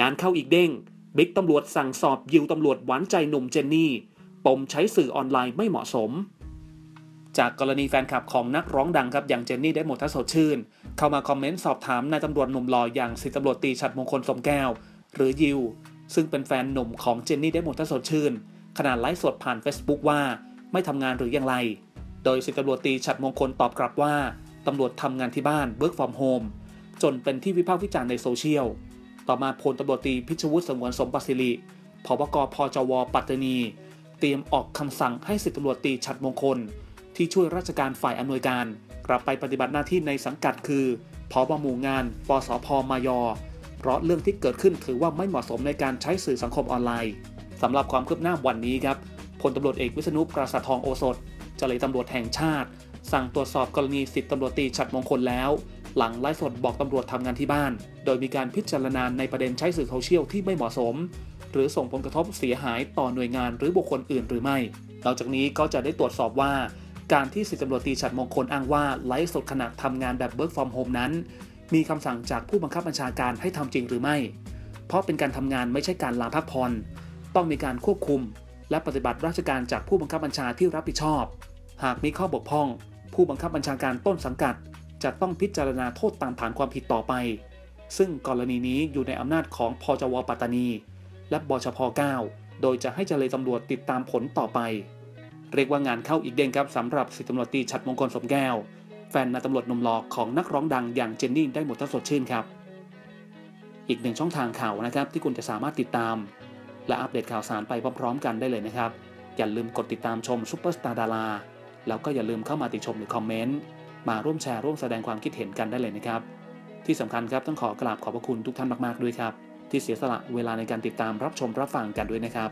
งานเข้าอีกเด้ง บิ๊กตำรวจสั่งสอบยิวตำรวจหวานใจหนุ่มเจนนี่ ปมใช้สื่อออนไลน์ไม่เหมาะสม จากกรณีแฟนคลับของนักร้องดังครับอย่างเจนนี่ได้หมดทัศชื่น เข้ามาคอมเมนต์สอบถามนายตำรวจหนุ่มหล่ออย่างสิตำรวจตรีชัดมงคลสมแก้ว หรือยิว ซึ่งเป็นแฟนหนุ่มของเจนนี่ได้หมดทัศชื่น ขณะไลฟ์สดผ่าน Facebook ว่า ไม่ทำงานหรืออย่างไร โดยสิตำรวจตรีชัดมงคลตอบกลับว่าตำรวจทำงานที่บ้าน work from home จนเป็นที่วิพากษ์วิจารณ์ในโซเชียล ต่อมาพลตำรวจตรีพิชวุฒิสงวนสมบัติสิริผบกพจว ปัตตานี เตรียมออกคำสั่งให้สิบตำรวจตรีชัดมงคล ที่ช่วยราชการฝ่ายอำนวยการ กลับไปปฏิบัติหน้าที่ในสังกัดคือพบหมู่งาน ปสพมย เพราะเรื่องที่เกิดขึ้นถือว่าไม่เหมาะสมในการใช้สื่อสังคมออนไลน์สำหรับความคืบหน้าวันนี้ครับพลตำรวจเอกวิษณุปราสาททองโอสถเจริญตำรวจแห่งชาติ สั่งตรวจสอบกรณีสิทธิตำรวจตีฉัดมงคลแล้ว หลังไลฟ์สดบอกตำรวจทำงานที่บ้าน โดยมีการพิจารณาในประเด็นใช้สื่อโซเชียลที่ไม่เหมาะสม หรือส่งผลกระทบเสียหายต่อหน่วยงานหรือบุคคลอื่นหรือไม่นอกจากนี้ก็จะได้ตรวจสอบว่า การที่สิทธิตำรวจตีฉัดมงคลอ้างว่าไลฟ์สดขณะทำงานแบบ work from home นั้น มีคำสั่งจากผู้บังคับบัญชาการให้ทำจริงหรือไม่ เพราะเป็นการทำงานไม่ใช่การลาพักผ่อนต้องมีการควบคุม และปฏิบัติราชการจากผู้บังคับบัญชาที่รับผิดชอบ หากมีข้อบกพร่อง ผู้บังคับบัญชาการต้นสังกัด จะต้องพิจารณาโทษตามฐานความผิดต่อไป ซึ่งกรณีนี้อยู่ในอำนาจของพจวปัตตานี และบชพ 9 โดยจะให้เจรตำรวจติดตามผลต่อไป เรียกว่างานเข้าอีกเด้งครับสำหรับสิบตำรวจตีชัดมงคลสมแก้ว แฟนนายตำรวจนุ่มหล่อของนักร้องดังอย่างเจนนี่ได้หมดทั้งสดชื่นครับ อีกหนึ่งช่องทางข่าวนะครับที่คุณจะสามารถติดตาม และอัปเดตข่าวสารไปพร้อมๆ กันได้เลยนะครับอย่าลืมกดติดตามชมซุปเปอร์สตาร์ดารา แล้วก็อย่าลืมเข้ามาติชมหรือคอมเมนต์มาร่วมแชร์ร่วมแสดงความคิดเห็นกันได้เลยนะครับ ที่สำคัญครับต้องขอกราบขอบพระคุณทุกท่านมากๆด้วยครับ ที่เสียสละเวลาในการติดตามรับชมรับฟังกันด้วยนะครับ